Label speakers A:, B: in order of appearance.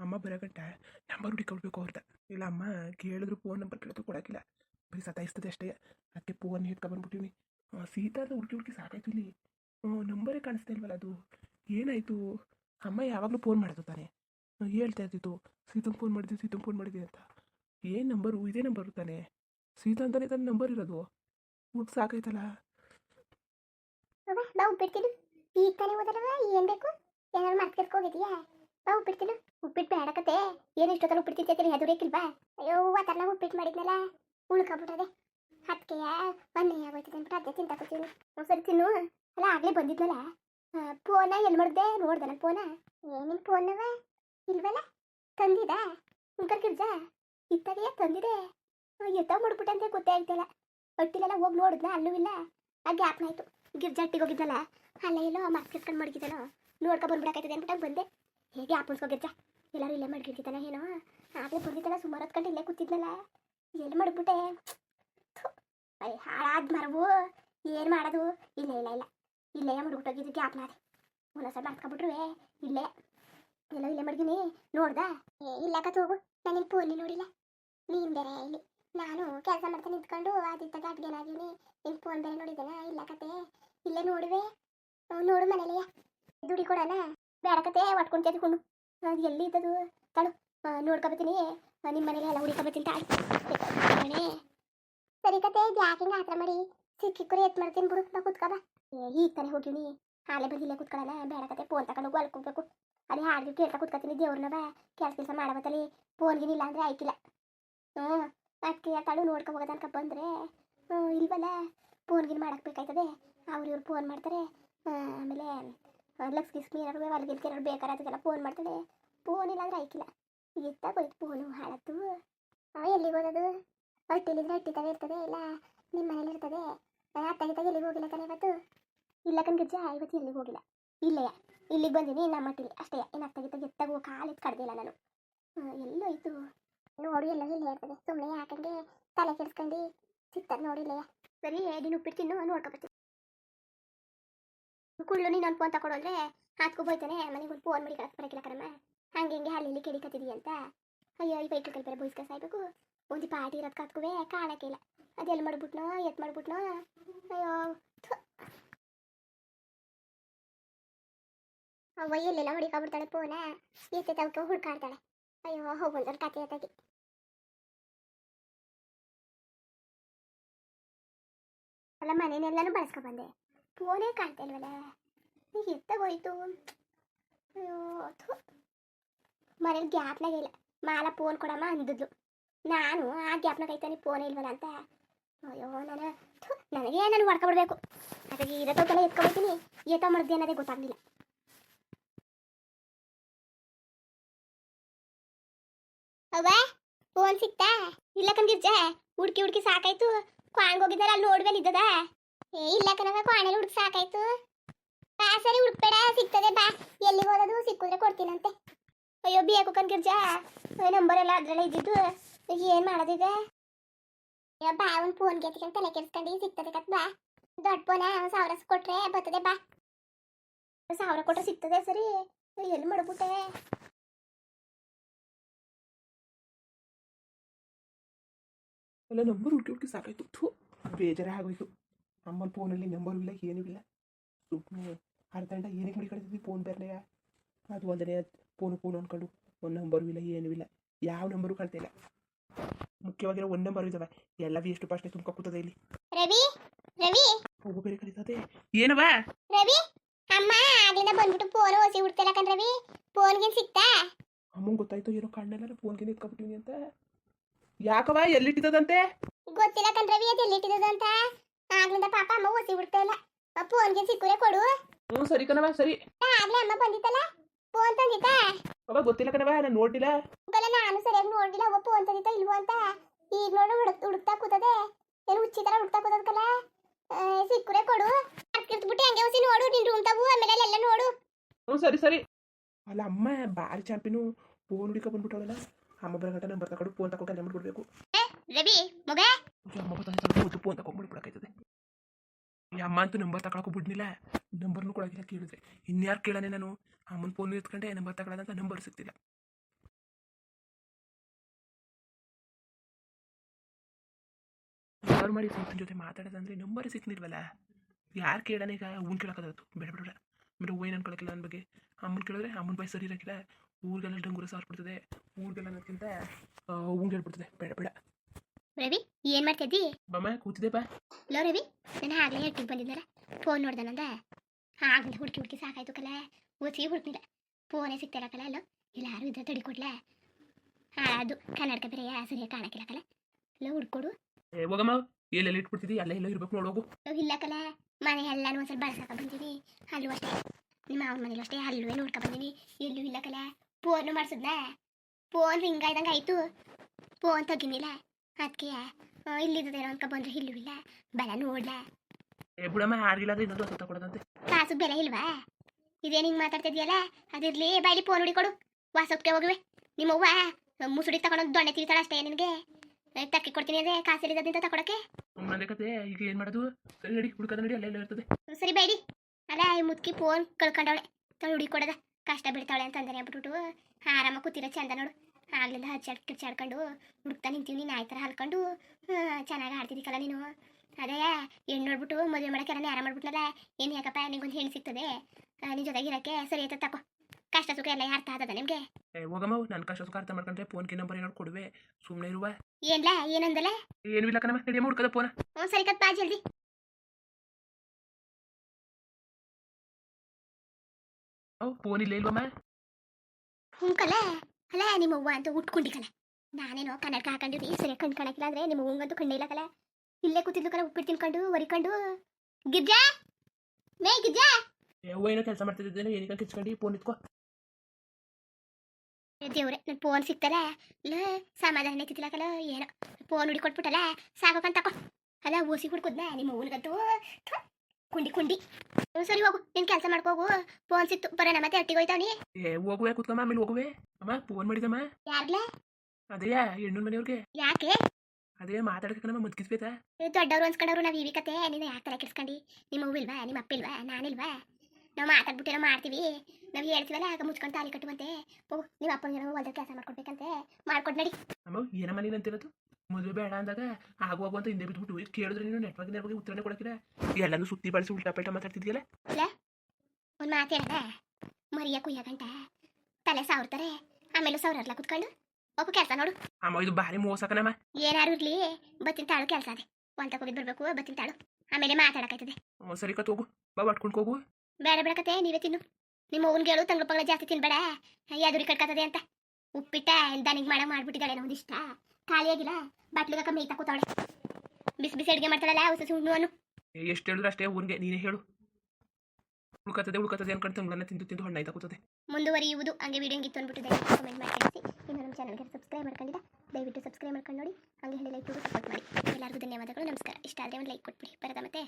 A: ಅಮ್ಮ ಬರೋಗಂಟ ನಂಬರ್ ಹುಡುಕೊಳ್ಬೇಕು ಅವ್ರದ್ದು ಇಲ್ಲ ಅಮ್ಮ, ಕೇಳಿದ್ರು ಫೋನ್ ನಂಬರ್ ಕೇಳಿದ್ರು ಕೊಡೋಕ್ಕಿಲ್ಲ ಬರೀ ಸತಾಯಿಸ್ತದೆ ಅಷ್ಟೇ. ಅದಕ್ಕೆ ಫೋನ್ ಎತ್ಕೊಬಂದ್ಬಿಟ್ಟಿವಿ ಸೀತಾ ಅಂತ ಹುಡುಕಿ ಹುಡುಕಿ ಸಾಕಾಯ್ತು ಇಲ್ಲಿ. ನಂಬರೇ ಕಾಣಿಸ್ತಾ ಇಲ್ವಲ್ಲ ಅದು? ಏನಾಯಿತು? ಅಮ್ಮ ಯಾವಾಗಲೂ ಫೋನ್ ಮಾಡಿದ್ರು ತಾನೆ? ಹೇಳ್ತಾ ಇರ್ತಿತ್ತು ಸೀತಂಗೆ ಫೋನ್ ಮಾಡಿದ್ವಿ ಸೀತಂಗೆ ಫೋನ್ ಮಾಡಿದ್ವಿ ಅಂತ. ಏನು ನಂಬರು ಇದೇ ನಂಬರು ತಾನೆ? ಸೀತಾ ಅಂತಾನೆ ತಾನೆ ನಂಬರ್ ಇರೋದು? ಹುಡುಕ್ ಸಾಕಾಯ್ತಲ್ಲ.
B: ಅವ್ವ ಬಾ ಉಪ್ಪಿಡ್ತೀನಿ ಈಗ ತಾನೇ ಓದಲ್ಲವ ಏನ್ ಬೇಕು? ಏನಾದ್ರು ಹೋಗಿದ್ಯಾ ಬಾ ತಿನ್ನು ಉಪ್ಪಿಟ್ಟು ಬೇಡಕತ್ತೆ ಏನು ಇಷ್ಟೊತ್ತಲ್ಲ ಅದು ಬೇಕಿಲ್ವಾ ಅಯ್ಯೋ, ಆತರ್ನ ಉಪ್ಪಿಟ್ಟು ಮಾಡಿದ್ನಲ್ಲ. ಉಳ್ಕೊಬಿಟ್ಟದೆ ಅದಕ್ಕೆ ಬನ್ನಿ ಆಗೋಯ್ತದೆ ಅಂದ್ಬಿಟ್ಟು ಅದೇ ತಿಂತ ಕೂತೀನಿ ಒಂದ್ಸರಿ ತಿನ್ನು. ಅಲ್ಲ, ಆಗಲೇ ಬಂದಿದ್ನಲ್ಲ. ಫೋನ ಎಲ್ಲಿ ಮಾಡಿದೆ ನೋಡ್ದೆ? ನನ್ನ ಫೋನ? ಏನಿನ್ ಫೋನವ? ಇಲ್ವಲ್ಲ? ತಂದಿದ? ಗಿರ್ಜ ಇತ್ತಾಗೆಯ ತಂದಿದೆ. ಎತ್ತ ಮಾಡ್ಬಿಟ್ಟೆ ಅಂತ ಗೊತ್ತೇ ಆಗ್ತಿಲ್ಲ. ಹೊಟ್ಟಿಲೆಲ್ಲ ಹೋಗಿ ನೋಡಿದ್ನ, ಅಲ್ಲೂ ಇಲ್ಲ. ಆ, ಗ್ಯಾಪ್ನಾಯ್ತು. ಗಿರ್ಜಾ ಗಿರ್ಜಟ್ಟಿಗೆ ಹೋಗಿದ್ನಲ್ಲ. ಅಲ್ಲ ಎಲ್ಲೋ ಮಾರ್ಕೆಟ್ಕೊಂಡು ಮಡಗಿದ್ದಾನೋ ನೋಡ್ಕೊ ಬಂದ್ಬಿಡಕೈತದೆ ಅಂದ್ಬಿಟ್ಟು ಬಂದೆ. ಹೇಗೆ ಆಪುನ್ಸ್ಕೋ ಗಿರ್ಜ ಎಲ್ಲರೂ ಇಲ್ಲೇ ಮಡಗಿರ್ತಾನ ಏನೋ? ಆಗಲೇ ಬಂದಿದ್ದಲ್ಲ ಸುಮಾರು ಹೊತ್ತು ಇಲ್ಲೇ ಕೂತಿದ್ನಲ್ಲ ಎಲ್ಲಿ ಮಾಡ್ಬಿಟ್ಟೆ? ಅರೆ ಅಯ್ಯ ಹಾಳಾದ್ ಮರವು, ಏನು ಮಾಡೋದು? ಇಲ್ಲ ಇಲ್ಲ ಇಲ್ಲ. ಇಲ್ಲೇ ಮಡ್ಬಿಟ್ಟೋಗಿದ್ದು ಗ್ಯಾಪ್ನ ಅದೇ. ಒಂದೊಂದ್ಸಲ ಮಾಡ್ಕೊಬಿಟ್ರುವೆ ಇಲ್ಲೇ. ಎಲ್ಲೋ ಇಲ್ಲೇ ಮಡಗಿನಿ, ನೋಡ್ದ? ಏ, ಇಲ್ಲ ಕತ್ ಹೋಗು. ನಾನು ಫೋನ್ ನೋಡಿಲ್ಲ. ನೀನ್ ಬೇರೆ ಇಲ್ಲಿ. ನಾನು ಕೆಲಸ ಮಾಡ್ತಾ ನಿಂತ್ಕೊಂಡು ಅದಿದ್ದಾಗ ಅಡ್ಗೆನಾಗಿನಿ ನಿನ್ ಫೋನ್ ಬೇರೆ ನೋಡಿದ್ದಾನ? ಇಲ್ಲ ಕತೆ ಇಲ್ಲೇ ನೋಡುವೆ. ನೋಡು ಮನೇಲಿ ದುಡಿ ಕೊಡೋಣ. ಬೇಡ ಕತೆ ಒಟ್ಕೊಂತೇದು ಹುಣ್ಣು ಅದು ಎಲ್ಲಿ ಇದ್ದದು ತಳು ನೋಡ್ಕೊಬತ್ತೀನಿ. ನಿಮ್ಮ ಮನೆಗೆ ಎಲ್ಲ ಹುಡುಕೊಬತ್ತೀನಿ ತಾಳು. ಸರಿ ಕತೆ ಇದು ಯಾಕೆ ಹಿಂಗೆ ಆತರ ಮಾಡಿ? ಎತ್ ಮಾಡ್ತೀನಿ ಬಿಡು. ನಾ ಕುತ್ಕೊಬ ಈಗ ತಾನೇ ಹೋಗಿನಿ ಹಾಲೆ ಬಂದಿಲ್ಲ ಕುತ್ಕೊಳ್ಳೋಣ ಬೇಡ ಕತೆ ಫೋನ್ ತಗೊಂಡು ಹೋಗಿ ಅಲ್ಕೋಬೇಕು ಅದೇ ಹಾಡಿಗೆ ಕೇಳ್ತಾ ಕುತ್ಕೊತೀನಿ ದೇವ್ರನ್ನ ಕೆಲಸ ಕೆಲಸ ಮಾಡಬತ್ತಲ್ಲಿ ಫೋನ್ಗಿನ ಇಲ್ಲ ಅಂದ್ರೆ ಆಯ್ತಿಲ್ಲ ಹ್ಞೂ. ಅದಕ್ಕೆ ತಳು ನೋಡ್ಕೊ ಹೋಗೋದು ಅನ್ಕ ಬಂದರೆ ಇಲ್ವಲ್ಲ? ಫೋನ್ಗಿನ್ ಮಾಡಕ್ಕೆ ಬೇಕಾಯ್ತದೆ? ಅವ್ರು ಇವ್ರು ಫೋನ್ ಮಾಡ್ತಾರೆ. ಆಮೇಲೆ ಲಕ್ಸ್ ಗಿಸ್ಕ್ ಏನಾರು ಹೊಲ್ಗಿಲ್ಕೆ ಏನಾರು ಬೇಕಾರೆ ಅದಕ್ಕೆಲ್ಲ ಫೋನ್ ಮಾಡ್ತಾಳೆ ಫೋನ್ ಇಲ್ಲಾಂದ್ರೆ ಆಯ್ಕಿಲ್ಲ. ಎತ್ತಾಗ ಹೋಯ್ತು ಫೋನು ಹಾಳತ್ತು ಎಲ್ಲಿಗೆ ಹೋಗೋದು ಹೊಟ್ಟೆಲಿದ್ರೆ ಹಟ್ಟಿ ತಾನೇ ಇರ್ತದೆ, ಇಲ್ಲ ನಿಮ್ಮ ಮನೇಲಿ ಇರ್ತದೆ ಅತ್ತಾಗಿತ್ತಾಗ ಎಲ್ಲಿಗೆ ಹೋಗಿಲ್ಲ ತಾನೇ ಇವತ್ತು? ಇಲ್ಲ ಕಣ್ಗಜ್ಜ ಇವತ್ತು ಎಲ್ಲಿಗೆ ಹೋಗಿಲ್ಲ. ಇಲ್ಲಯ್ಯ, ಇಲ್ಲಿಗೆ ಬಂದೀನಿ, ನಮ್ಮ ಮಟ್ಟಿಲಿ ಅಷ್ಟೇ ಏನು ಅತ್ತಾಗಿತ್ತಾಗ ಎತ್ತಾಗ ಹೋಗಿ ಕಾಲಿತ್ತು ಕಡ್ದಿಲ್ಲ ನಾನು. ಎಲ್ಲೋಯ್ತು. ನೋಡಿ, ಎಲ್ಲ ಇಲ್ಲಿ ಇರ್ತದೆ ಸುಮ್ಮನೆ ಯಾಕಂಗೆ ತಲೆ ಕೆಡ್ಸ್ಕೊಂಡು. ಸಿಗ್ತಾರೆ ನೋಡಿಲ್ಲಯ್ಯ ಸರಿ ನೀನು ಉಪ್ಪಿಟ್ಟು ತಿನ್ನು ನೋಡ್ಕೊಬರ್ತೀನಿ ಕುಳ್ಳು, ನೀನು ಒಂದು ಫೋನ್ ತಗೊಂಡ್ರೆ ಹಾತ್ಕೊ ಹೋಯ್ತಾನೆ ಮನೆಗೆ ಒಂದು ಫೋನ್ ಮಾಡಿ ಕಳಕ್ ಬರಕಿಲ್ಲ ಕಣಮ್ಮ. ಹಂಗೆ ಹಿಂಗೆ ಅಲ್ಲಿ ಕೆಡಿಕತ್ತಿದೀಯ ಅಂತ. ಅಯ್ಯೋ, ಈ ಬೈಕ್ ಕಲ್ಪರೆ ಬೈಸ್ಕ ಸಾಯ್ಬೇಕು. ಒಂದು ಪಾರ್ಟಿ ಇರೋದು ಕಾತ್ಕೋವೆ, ಕಾಣಕ್ಕೆ ಇಲ್ಲ. ಅದೆಲ್ಲಿ ಮಾಡ್ಬಿಟ್ನೋ, ಎತ್ ಮಾಡ್ಬಿಟ್ನೋ. ಅಯ್ಯೋ. ಅವ್ವ ಎಲ್ಲೆಲ್ಲ ಹೊಡಿಕೊಬಿಡ್ತಾಳೆ ಫೋನ ಎತ್ತೆ ತವಕ ಹುಡ್ಕಾಡ್ತಾಳೆ. ಅಯ್ಯೋ ಹೋಗ್ಬಂದ್ರೆ ಕತೆ ಎತ್ತಾಗಿ ಅಲ್ಲ, ಮನೇನೆಲ್ಲನೂ ಬಳಸ್ಕೊ ಬಂದೆ. ಫೋನೇ ಕಾಣ್ತಾ ಇಲ್ವಲ್ಲ? ಈಗ ಎತ್ತಾಗೋಯ್ತು. ಅಯ್ಯೋ, ಥು. ಮನೇಲಿ ಗ್ಯಾಪ್ನಾಗ ಇಲ್ಲ. ಮಾಲ ಫೋನ್ ಕೊಡಮ್ಮ ಅಂದಿದ್ಲು. ನಾನು ಆ ಗ್ಯಾಪ್ನಾಗ ಐತಾನೆ ಫೋನೇ ಇಲ್ವಲ್ಲ ಅಂತ. ಅಯ್ಯೋ, ನಾನು ನನಗೆ ನಾನು ಹೊಡ್ಕೊಬಿಡ್ಬೇಕು. ಹಾಗಾಗಿ ಇರತ್ತೋಕೆಲ್ಲ ಎತ್ಕೊಬಿಡ್ತೀನಿ ಏತ ಮಾಡ್ದೆ ಅನ್ನೋದೇ ಗೊತ್ತಾಗ್ಲಿಲ್ಲ. ಅವ್ವ ಫೋನ್ ಸಿಕ್ತಾ? ಇಲ್ಲ ಕಂದಿರ್ಜೆ ಹುಡ್ಕಿ ಹುಡ್ಕಿ ಸಾಕಾಯ್ತು. ಕ್ವಾಂಗ್ ಹೋಗಿದ್ದಾರೆ ಅಲ್ಲಿ ನೋಡ್ಮೇಲೆ ಇದ್ದದ ಏ, ಇಲ್ಲ ಕಣವ ಕ್ವಾಣೆಲಿ ಹುಡುಕ್ ಸಾಕಾಯ್ತು. ಬಾ, ಸರಿ ಹುಡುಕ್ಬೇಡ ಸಿಗ್ತದೆ, ಬಾ. ಎಲ್ಲಿಗೆ ಹೋಗೋದು ಸಿಕ್ಕಿದ್ರೆ ಕೊಡ್ತೀನಂತೆ. ಅಯ್ಯೋ ಬೇಕು ಕಣ್ಗಿರ್ಜ ನಂಬರ್ ಎಲ್ಲ ಅದ್ರಲ್ಲೇ ಇದ್ದಿದ್ದು. ಏನ್ ಮಾಡೋದೀಗ ಅಯ್ಯೋ, ಬಾ ಅವ್ನು ಫೋನ್ ಎತ್ಕೊಂಡು ತಲೆ ಕೆಡ್ಸ್ಕೊಂಡು ಸಿಗ್ತದೆ ಕತ್ ಬಾ. ದೊಡ್ಡ ಫೋನ ಸಾವಿರ ಕೊಟ್ರೆ ಬರ್ತದೆ, ಬಾ. ಸಾವಿರ ಕೊಟ್ರೆ ಸಿಗ್ತದೆ, ಸರಿ. ಎಲ್ಲಿ ಮಾಡ್ಬಿಟ್ಟೆ
A: ಎಲ್ಲ ನಂಬರ್ ಹುಡುಕಿ ಹುಡುಕಿ ಸಾಕಾಯ್ತು. ಥೂ ಬೇಜಾರೇ ಆಗೋಯ್ತು ಅಮ್ಮನ ಫೋನಲ್ಲಿ ನಂಬರ್ ಇಲ್ಲ ಏನೂ ಇಲ್ಲ. ಸುಮ್ಮನೆ ಅರ್ಧ ಗಂಟೆ ಏನಕ್ಕೆ ಮಾಡಿ ಕಳಿಸಿದ್ವಿ ಫೋನ್ ಬೇರೆಯ ಅದು ಒಂದನೇ ಫೋನು ಫೋನ್ ಅಂದ್ಕೊಂಡು ಒಂದು ನಂಬರು ಇಲ್ಲ ಏನೂ ಇಲ್ಲ. ಯಾವ ನಂಬರು ಕಾಣ್ತಾ ಇಲ್ಲ. ಮುಖ್ಯವಾಗಿರೋ ಒಂದು ನಂಬರ್ ಇದಾವೆ. ಎಲ್ಲ ಎಷ್ಟು ಪಾಸ್ಟೇ ತುಂಬ ಕೂತದೆ ಇಲ್ಲಿ.
B: ರವಿ ರವಿ.
A: ಹೋಗು ಬೇರೆ ಕರೀತದೆ ಏನವ
B: ರವಿ ಅಮ್ಮ ಆಗ್ಲಿಂದ ಬಂದ್ಬಿಟ್ಟು ಫೋನ್ ಓಸಿ ಹುಡ್ತಲ್ಲ ಕಣ್ ರವಿ. ಫೋನ್ಗೆ ಸಿಕ್ತಾ?
A: ಅಮ್ಮಂಗೆ ಗೊತ್ತಾಯ್ತು ಏನೋ ಕಣ್ಣೆಲ್ಲ ಫೋನ್ಗೆ ಎತ್ಕೊಬಿಟ್ಟಿನಿ ಅಂತ. ಯಾಕವ ಎಲ್ಲಿಟ್ಟಿದ್ದದಂತೆ?
B: ಗೊತ್ತಿಲ್ಲ ಕಣ್ ರವಿ ಅದು ಎಲ್ಲಿಟ್ಟಿದ್ದು ಅಂತ ಆಗ್ಲಿಂದ ಪಾಪ ಅಮ್ಮ ಓಸಿ ಬಿಡ್ತಾ ಇಲ್ಲ. ಫೋನ್ಗೆ ಸಿಕ್ಕುರೆ ಕೊಡು.
A: ಹ್ಞೂ ಸರಿ ಕಣವ ಸರಿ.
B: ಆಗ್ಲೇ ಅಮ್ಮ ಬಂದಿತ್ತಲ್ಲ? ಫೋನ್ ತಂದಿತ್ತ
A: ಅವ ಗೊತ್ತಿಲ್ಲ ಕಣವ ನಾನು ನೋಡಿಲ್ಲ
B: ಬಲ್ಲ ನಾನು ಸರಿಯಾಗಿ ನೋಡಿಲ್ಲ ಅವ ಫೋನ್ ತಂದಿತ್ತ ಇಲ್ವೋ ಅಂತ. ಈಗ ನೋಡು ಹುಡುಕ್ ಹುಡುಕ್ತಾ ಕೂತದೆ. ಏನು ಹುಚ್ಚಿ ತರ ಹುಡುಕ್ತಾ ಕೂತದಕ್ಕಲ್ಲ? ಸಿಕ್ಕುರೆ ಕೊಡು. ಅರ್ಕಿರ್ತ್ಬಿಟ್ಟು ಹಂಗೆ ಓಸಿ ನೋಡು ನಿನ್ ರೂಮ್ ತಗು ಆಮೇಲೆ ಎಲ್ಲ ನೋಡು.
A: ಹ್ಮ್ ಸರಿ ಸರಿ. ಅಲ್ಲ ಅಮ್ಮ ಬಾರಿ ಚಾಂಪಿನು. ಫೋನ್ ಹುಡುಕ ಬಂದ್ಬಿಟ್ಟವಳಲ್ಲ. ಅಮ್ಮ ಬರಗಂಟ ನಂಬರ್ ತಗೊಂಡು ಫೋನ್ ತಗೊಂಡು ಕಲ್ಯಾಣ ಮಾಡ್ಬಿಡ್ಬೇಕು.
B: ರವಿ ಮಗ
A: ಅಮ್ಮ ಬತ್ತಾನೆ ಈ ಅಮ್ಮ ಅಂತೂ ನಂಬರ್ ತಗೊಳಕ್ಕೂ ಬಿಡ್ಲಿಲ್ಲ ನಂಬರ್ನು ಕೊಡೋಗಿಲ್ಲ ಕೇಳಿದ್ರೆ ಇನ್ಯಾರು ಕೇಳಾನೆ ನಾನು ಅಮ್ಮನ ಫೋನ್ ಎತ್ಕೊಂಡೆ ನಂಬರ್ ತಗೊಳ್ಳೋದಂತ ನಂಬರ್ ಸಿಗ್ತಿಲ್ಲ ಕಾಲ್ ಮಾಡಿ ಸಂತನ ಜೊತೆ ಮಾತಾಡೋದಂದ್ರೆ ನಂಬರ್ ಸಿಗ್ತಿಲ್ವಲ್ಲ ಯಾರು ಕೇಳಾನೆ ಈಗ ಅವ್ನು ಕೇಳೋಕ್ಕಾಗತ್ತು ಬೇಡ ಬೇಡ ಬೇಡ ಬೇಡ ಓಯ್ ನಾನು ನನ್ನ ಬಗ್ಗೆ ಅಮ್ಮನ ಕೇಳಿದ್ರೆ ಅಮ್ಮನ ಬಾಯಿ ಸರಿ ಇರೋಕ್ಕಿಲ್ಲ ಊರಿಗೆಲ್ಲ ಡಂಗೂರ ಸಾರ್ಬಿಡ್ತದೆ ಊರಿಗೆಲ್ಲ ಅನ್ನೋದಕ್ಕಿಂತ ಅವ್ನು ಹೇಳ್ಬಿಡ್ತದೆ ಬೇಡ ಬೇಡ
B: ರವಿ ಏನ್ ಮಾಡ್ತಿದ್ದಿ?
A: ಬಮ್ಮ ಕೂತಿದೆ ಬಾ.
B: ಲೋ ರವಿ ನಾನು ಆಗ್ಲೇ ಹೇಳ್ತೀನಿ ಬಂದಿದ್ದಾರ ಫೋನ್ ನೋಡ್ದನಂದ ಆಗ್ಲಿಂದ ಹುಡುಕಿ ಹುಡುಕಿ ಸಾಕಾಯ್ತು ಕಲ ಓಸಿ ಹುಡುಕಿಲ್ಲ ಫೋನೇ ಸಿಗ್ತಿರಕಲ್ಲ ಅಲ್ಲೋ ಎಲ್ಲಾರು ಇದ್ರೆ ತಡಿ ಕೊಡ್ಲ. ಅದು ಕನ್ನಡಕ ಬೇರೆ ಸರಿಯ ಕಾಣಕ್ಕಿಲ್ಲ ಕಲ. ಲೋ ಹುಡ್ಕೊಡು.
A: ಹೋಗಮ್ಮ ಎಲ್ಲೆಲ್ಲಿ ಇಟ್ಬಿಡ್ತಿದ್ದಿ ಅಲ್ಲೇ ಎಲ್ಲ ಇರ್ಬೇಕು ನೋಡೋಗು
B: ಇಲ್ಲ ಕಲ ಮನೆ ಎಲ್ಲಾನು ಒಂದ್ಸಲ ಬಳಸಕ ಬಂದಿನಿ ಹಲ್ಲು ಅಷ್ಟೇ. ನಿಮ್ಮ ಮಾವನ ಮನೇಲಿ ಅಷ್ಟೇ ಅಲ್ಲೂ ನೋಡ್ಕ ಬಂದಿನಿ ಎಲ್ಲೂ ಇಲ್ಲ ಕಲ. ಫೋನ್ ಮಾಡಿಸಿದ್ನ. ಫೋನ್ ರಿಂಗ್ ಆಯ್ದಂಗೆ ಆಯ್ತು. ಫೋನ್ ತೆಗಿನಿಲ್ಲ. ಅದಕ್ಕೆ ಇಲ್ಲಿದ್ದೇನೋ ಅಂತ ಬಂದ್ರೆ ಇಲ್ಲೂ ಇಲ್ಲ. ಬಲ ನೋಡ್ಲ?
A: ಏ ಬಿಡಮ್ಮ ಅಂದ್ರೆ ಇನ್ನೊಂದು ಹೊಸ ಕೊಡದಂತೆ
B: ಕಾಸು ಬೆಲೆ ಇಲ್ವಾ? ಇದೇನ್ ಹಿಂಗ್ ಮಾತಾಡ್ತಿದ್ಯಲ್ಲ? ಅದಿರ್ಲಿ ಬೈಲಿ ಫೋನ್ ಹುಡಿಕೊಡು ವಾಸಕ್ಕೆ ಹೋಗುವೆ. ನಿಮ್ಮವ್ವ ಮುಸುಡಿ ತಗೊಂಡು ದೊಣ್ಣೆ ತಿಂತಾಳೆ ಅಷ್ಟೇ ನಿನಗೆ. ತಕ್ಕಿ ಕೊಡ್ತೀನಿ ಅಂದ್ರೆ ಕಾಸು ಇಲ್ಲದಂತ ತಗೊಳಕ್ಕೆ.
A: ಸುಮ್ಮನೆ ಕತೆ ಈಗ ಏನು ಮಾಡೋದು? ಸರಿ ನಡಿ ಹುಡುಕದ ನಡಿ ಅಲ್ಲೆಲ್ಲ ಇರ್ತದೆ.
B: ಸರಿ ಬೇಡಿ. ಅಲ್ಲ ಈ ಮುದ್ಕಿ ಫೋನ್ ಕಳ್ಕೊಂಡವಳೆ. ತಳು ಹುಡಿಕೊಡದ ಕಷ್ಟ ಬಿಡ್ತಾಳೆ ಅಂತಂದ್ರೆ ಬಿಟ್ಬಿಟ್ಟು ಆರಾಮ ಕೂತಿರೋ ಚಂದ ನೋಡು. ಆಗ್ಲಿಂದ ಹಚ್ಚಾಡ್ ಕಿಚ್ಚಾಡ್ಕೊಂಡು ಹುಡುಕ್ತಾ ನಿಂತೀವಿ ನೀನು ಆಯ್ತರ ಹಲ್ಕೊಂಡು. ಚೆನ್ನಾಗಿ ಆಡ್ತಿದ್ದೀಕಲ್ಲ ನೀನು. ಅದೇ ಹೆಣ್ಣು ನೋಡ್ಬಿಟ್ಟು ಮದುವೆ ಮಾಡೋಕೆ ಎಲ್ಲ ಆರಾಮ ಮಾಡ್ಬಿಟ್ಲಲ್ಲ ಏನು ಯಾಕಪ್ಪ ನಿಂಗೊಂದು ಹೆಣ್ಣು ಸಿಗ್ತದೆ? ನಿನ್ನ ಜೊತೆಗೆ ಇರೋಕ್ಕೆ ಸರಿ ಆಯ್ತದ ತಕೋ. ಕಷ್ಟ ಸುಖ ಎಲ್ಲ ಅರ್ಥ ಆದದ ನಿಮಗೆ?
A: ಹೋಗಮ್ಮ ನನ್ನ ಕಷ್ಟ ಸುಖ ಅರ್ಥ ಮಾಡ್ಕೊಂಡ್ರೆ ಫೋನ್ ನಂಬರ್ ಏನಾದ್ರು ಕೊಡುವೆ. ಸುಮ್ಮನೆ ಇರುವ.
B: ಏನ್ಲ ಏನಂದಲ್ಲ
A: ಏನು ಇಲ್ಲ ಕಣಮ್ಮ ನಡಿಯಮ್ಮ ಹುಡ್ಕದ ಫೋನ್
B: ಹ್ಞೂ ಸರಿ ಕತ್ ಬಾ ಜಲ್ದಿ.
A: ಓ ಫೋನ್ ಇಲ್ಲ ಇಲ್ವಮ್ಮ?
B: ಹುಂಕಲ್ಲ ಅಲ್ಲ ನಿಮ್ಮವ್ವ ಅಂತ ಅಂತ ಉಟ್ಕೊಂಡಿಕಲ್ಲ ನಾನೇನೋ ಕನ್ನಡಕ ಹಾಕೊಂಡಿರಿ ಸರಿ ಕಣ್ ಕಾಣಕ್ಕಿಲ್ಲ ಅಂದ್ರೆ ನಿಮ್ಮ ಅವ್ವಂಗಂತೂ ಕಣ್ಣೇ ಇಲ್ಲ ಕಲೆ ಇಲ್ಲೇ ಕೂತಿದ್ಲು ಕಲ ಉಪ್ಪಿಟ್ಟು ತಿನ್ಕೊಂಡು ಒರಿಕೊಂಡು. ಗಿಜ್ಜಾ ಮೇ ಗಿಜ್ಜಾ
A: ಏನೋ ಕೆಲಸ ಮಾಡ್ತಿದ್ದೇನೆ ಏನಕ್ಕೆ ಕಿಚ್ಕೊಂಡು ಫೋನ್ ಇಟ್ಕೋ
B: ದೇವ್ರೆ ನನ್ನ ಫೋನ್ ಸಿಕ್ತಲ್ಲ ಇಲ್ಲ ಸಮಾಧಾನ ಐತಿಲ್ಲ ಕಲ ಏನೋ. ಫೋನ್ ಹುಡುಕೊಟ್ಬಿಟ್ಟಲ್ಲ ತಕೋ. ಅಲ್ಲ ಓಸಿ ಹುಡ್ಕೋದ್ನ ನಿಮ್ಮ ಊರಿಗಂತೂ ಕುಂಡಿ ಕುಂಡಿ. ಸರಿ ಹೋಗು ನಿನ್ ಕೆಲಸ ಮಾಡ್ಕೋಗು ಫೋನ್ ಸಿಕ್ತು ಬರೋಣ ಮತ್ತೆ ಅಟ್ಟಿಗೆ ಹೋಯ್ತಾವನಿ
A: ಏ ಹೋಗುವೆ ಕೂತ್ಕಮ್ಮ ಆಮೇಲೆ ಹೋಗುವೆ. ಅಮ್ಮ ಫೋನ್ ಮಾಡಿದಮ್ಮ.
B: ಯಾರ್ಲೆ?
A: ಅದೇ ಹೆಣ್ಣು ಮನೆಯವ್ರಿಗೆ.
B: ಯಾಕೆ?
A: ಅದೇ ಮಾತಾಡಕ್ಕೆ ಕಣಮ್ಮ
B: ದೊಡ್ಡವರು ದೊಡ್ಡವ್ರು ಅನ್ಸ್ಕೊಂಡವ್ರು ನಾವು ಈ ಕತೆ ನೀನು ಯಾಕೆ ತಲೆ ಕೆಡ್ಸ್ಕೊಂಡು? ನಿಮ್ಮ ಹೂವಿಲ್ವಾ ಇಲ್ವಾ ನಿಮ್ಮ ಅಪ್ಪ ಇಲ್ವಾ ನಾನಿಲ್ವಾ ನಾವು ಮಾತಾಡ್ಬಿಟ್ಟು ನಾವು ಮಾಡ್ತೀವಿ. ನಾವು ಹೇಳ್ತೀವಲ್ಲ ಆಗ ಮುಚ್ಕೊಂಡು ತಾಲಿ ಕಟ್ಟುವಂತೆ. ಓ ನಿಮ್ಮ ಅಪ್ಪನ ಹೊಲ್ದ ಕೆಲಸ ಮಾಡ್ಕೊಡ್ಬೇಕಂತೆ. ಮಾಡ್ಕೊಡ್ ನಡಿ.
A: ಅಮ್ಮ ಏನಮ್ಮ ನೀನು ಅಂತಿರೋದು? ಮದುವೆ ಬೇಡ ಅಂದಾಗ ಆಗುವಾಗ ಅಂತ ಹಿಂದೆ ಬಿದ್ದುಬಿಟ್ಟು ಕೇಳಿದ್ರೆ ನೀನು ನೆಟ್ವರ್ಕ್ ಬಗ್ಗೆ ಉತ್ತರನೇ ಕೊಡಕಿರ ಎಲ್ಲಾನು ಸುತ್ತಿ ಬಳಸಿ ಉಲ್ಟಾ ಪಲ್ಟಾ ಮಾತಾಡ್ತಿದ್ಯಲ್ಲ?
B: ಒಂದು ಮಾತು ಹೇಳದ? ಮರಿಯ ಕುಯ್ಯ ಗಂಟ ತಲೆ ಸಾವಿರ್ತಾರೆ ಆಮೇಲೆ ಸಾವಿರಲ್ಲ ಕುತ್ಕೊಂಡು ಒಬ್ಬ ಕೆಲಸ ನೋಡು.
A: ಅಮ್ಮ ಇದು ಭಾರಿ ಮೋಸಕನಮ್ಮ
B: ಏನಾರು ಇರ್ಲಿ ಬತ್ತಿನ ತಾಳು ಕೆಲಸ ಅದೇ. ಒಂತ ಹೋಗಿ ಬರ್ಬೇಕು ಬತ್ತಿನ ತಾಳು. ಆಮೇಲೆ ಮಾತಾಡಕೈತದೆ
A: ಸರಿ ಕತ್ ಹೋಗು. ಬಾ ಬಟ್ಕೊಂಡು ಹೋಗು.
B: ಬೇಡ ಬೇಡ ಕತೆ ನೀವೇ ತಿನ್ನು. ನಿಮ್ಮ ಅವ್ವನ್ಗೆ ಗೇಳು ತಂಗ್ಳು ಪಂಗ್ಳ ಜಾಸ್ತಿ ತಿನ್ಬೇಡ. ಯಾದುರಿ ಕಟ್ಕತ್ತದೆ ಅಂತ. ಉಪ್ಪಿಟ್ಟ ದನಿಗೆ ಮಾಡ ಮಾಡ್ಬಿಟ್ಟಿದ್ದಾಳೆ ಒಂದಿಷ್ಟ. ಖಾಲಿಯಾಗಿಲ್ಲ ಬಾಟ್ಲಿಗೆ ಮೇಯ್ತಾ ತಕೋತಾಳೆ ಬಿಸಿ ಬಿಸಿ ಅಡುಗೆ ಮಾಡ್ತಾಳಲ್ಲ ಹೊಸ ಸುಣ್ಣು ಅನ್ನು
A: ಎಷ್ಟು ಹೇಳಿದ್ರೆ ಅಷ್ಟೇ ಊರಿಗೆ ನೀನೇ ಹೇಳು. ಉಳ್ಕತ್ತದೆ ಉಳ್ಕತ್ತದೆ ಅನ್ಕೊಂಡು ತಂಗ್ಳನ್ನ ತಿಂದು ತಿಂದು ಹಣ್ಣಾಯ್ತಾ ಕೂತದೆ.
B: ಮುಂದುವರಿಯುವುದು ಹಂಗೆ ವಿಡಿಯೋ ಹಿಂಗಿತ್ತು ಅಂದ್ಬಿಟ್ಟು ಕಮೆಂಟ್ ಮಾಡಿ ತಿಳಿಸಿ ಇನ್ನು ನಮ್ಮ ಚಾನಲ್ಗೆ ಸಬ್ಸ್ಕ್ರೈಬ್ ಮಾಡ್ಕೊಂಡಿಲ್ಲ ದಯವಿಟ್ಟು ಸಬ್ಸ್ಕ್ರೈಬ್ ಮಾಡ್ಕೊಂಡು ನೋಡಿ. ಹಂಗೆ ಹೇಳಿ ಲೈಕ್ ಸಪೋರ್ಟ್ ಮಾಡಿ. ಎಲ್ಲರಿಗೂ ಧನ್ಯವಾದಗಳು ನಮಸ್ಕಾರ. ಇಷ್ಟ ಆದರೆ ಒಂದು ಲೈಕ್ ಕೊಟ್ಬಿಡಿ. ಬರದ ಮತ್ತೆ?